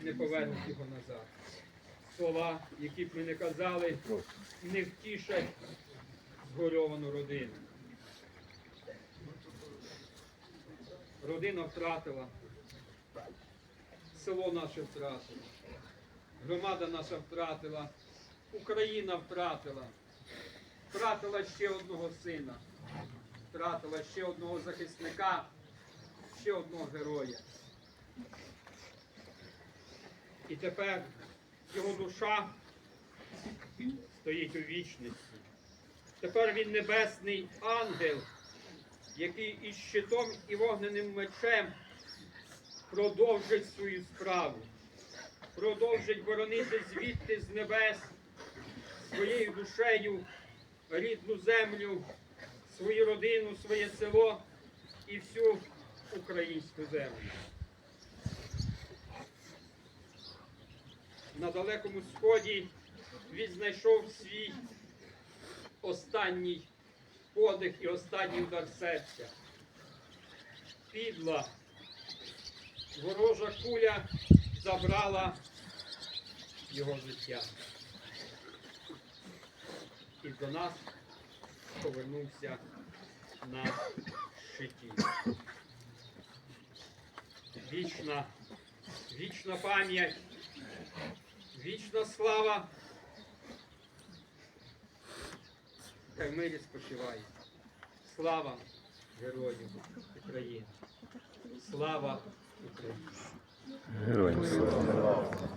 не повернуть його назад. Слова, які б ми не казали, не втішать згорьовану родину. Родина втратила, село наше втратило, громада наша втратила, Україна втратила, втратила ще одного сина, втратила ще одного захисника, ще одного героя. І тепер його душа стоїть у вічності. Тепер він небесний ангел, який із щитом і вогненим мечем продовжить свою справу, продовжить боронити звідти з небес своєю душею рідну землю, свою родину, своє село і всю українську землю. На далекому сході він знайшов свій останній подих і останній удар серця. Підла ворожа куля забрала його життя. І до нас повернувся на щиті. Вічна, вічна пам'ять, вічна слава. Та й мирі спочиває. Слава героям України. Слава Україні! Героям слава.